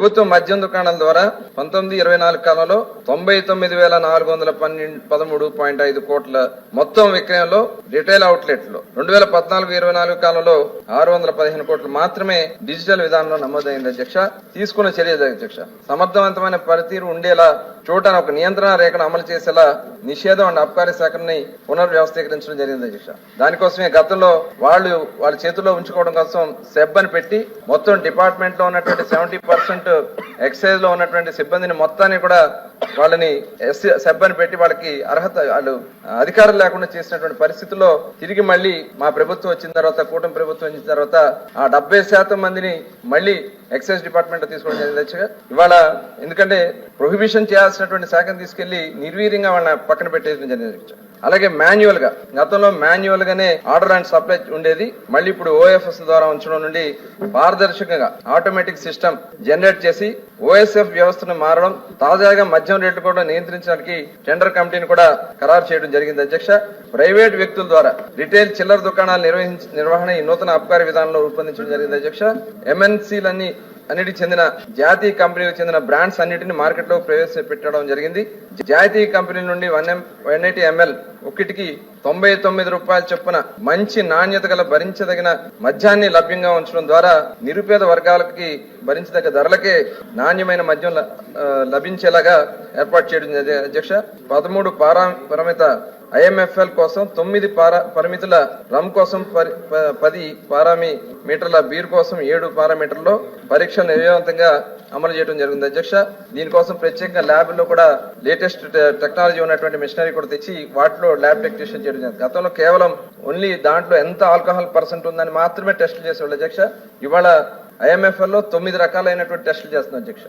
ప్రభుత్వ మద్యం దుకాణాల ద్వారా పంతొమ్మిది ఇరవై నాలుగు కాలంలో తొంభై తొమ్మిది వేల నాలుగు వందల పన్నెండు పదమూడు పాయింట్ ఐదు కోట్ల మొత్తం విక్రయంలో రిటైల్ అవుట్లెట్లు. రెండు వేల పద్నాలుగు ఇరవై నాలుగు కాలంలో ఆరు వందల పదిహేను కోట్లు మాత్రమే డిజిటల్ విధానంలో నమోదైంది అధ్యక్ష. తీసుకున్న చర్య అధ్యక్ష. సమర్థవంతమైన పనితీరు ఉండేలా చూడటానికి ఒక నియంత్రణ రేఖను అమలు చేసేలా నిషేధం అండ్ అబ్కారీ శాఖని పునర్వ్యవస్థీకరించడం జరిగింది అధ్యక్ష. దానికోసమే గతంలో వాళ్ళు వాళ్ళ చేతుల్లో ఉంచుకోవడం కోసం సెబ్ అని పెట్టి మొత్తం డిపార్ట్మెంట్లో ఉన్నటువంటి సెవెంటీ పర్సెంట్ ఎక్సైజ్లో ఉన్నటువంటి సిబ్బందిని మొత్తాన్ని కూడా వాళ్ళని ఎస్ సెబ్ అని పెట్టి వాళ్ళకి అర్హత వాళ్ళు అధికారం లేకుండా చేసినటువంటి పరిస్థితుల్లో తిరిగి మళ్ళీ మా ప్రభుత్వం వచ్చిన తర్వాత కూటమి ప్రభుత్వం వచ్చిన తర్వాత ఆ డెబ్బై శాతం మందిని మళ్ళీ ఎక్సైజ్ డిపార్ట్మెంట్ తీసుకోవడం జరిగింది ఇవాళ ఎందుకంటే ప్రొహిబిషన్ చేయాల్సినటువంటి శాఖను తీసుకెళ్ళి నిర్వీర్యంగా వాళ్ళ పక్కన పెట్టేయడం జరిగింది అలాగే మాన్యువల్గా. గతంలో మాన్యువల్ గానే ఆర్డర్ అండ్ సప్లై ఉండేది. మళ్ళీ ఇప్పుడు ఓఎఫ్ఎస్ ద్వారా ఉంచడం నుండి పారదర్శకంగా ఆటోమేటిక్ సిస్టమ్ జనరేట్ చేసి ఓఎస్ఎఫ్ వ్యవస్థను మారడం తాజాగా మద్యం రేట్లు కూడా నియంత్రించడానికి టెండర్ కమిటీని కూడా ఖరారు చేయడం జరిగింది అధ్యక్ష. ప్రైవేట్ వ్యక్తుల ద్వారా రిటైల్ చిల్లర దుకాణాలు నిర్వహించ నిర్వహణ ఈ నూతన అబ్కారీ విధానంలో రూపొందించడం జరిగింది అధ్యక్ష. ఎంఎన్సీలన్నీ అన్నిటికి చెందిన జాతీయ కంపెనీలకు చెందిన బ్రాండ్స్ అన్నిటిని మార్కెట్లో ప్రవేశపెట్టడం జరిగింది. జాతీయ కంపెనీ నుండి one M one eighty ML ఒకటికి తొంభై తొమ్మిది రూపాయల చొప్పున మంచి నాణ్యత గల భరించదగిన మద్యాన్ని లభ్యంగా ఉంచడం ద్వారా నిరుపేద వర్గాలకి భరించదగ్గ ధరలకే నాణ్యమైన మద్యం లభించేలాగా ఏర్పాటు చేయడం అధ్యక్ష పదమూడు పారా పరిమిత ఐఎంఎఫ్ఎల్ కోసం తొమ్మిది పారా పరిమితుల రమ్ కోసం ప- పది పారామీటర్ల బీర్ కోసం ఏడు పారామీటర్లో పరీక్షలు విజయవంతంగా అమలు చేయడం జరిగింది. అధ్యక్ష దీనికోసం ప్రత్యేకంగా ల్యాబ్లో కూడా లేటెస్ట్ టెక్నాలజీ ఉన్నటువంటి మిషనరీ కూడా తెచ్చి వాటిలో ల్యాబ్ టెక్నీషియన్ చేయడం జరిగింది. గతంలో కేవలం ఓన్లీ దాంట్లో ఎంత ఆల్కహాల్ పర్సెంట్ ఉందని మాత్రమే టెస్టులు చేసేవాళ్ళు. అధ్యక్ష ఇవాళ ఐఎంఎఫ్ఎల్లో తొమ్మిది రకాలైనటువంటి టెస్టులు చేస్తున్నాం అధ్యక్ష.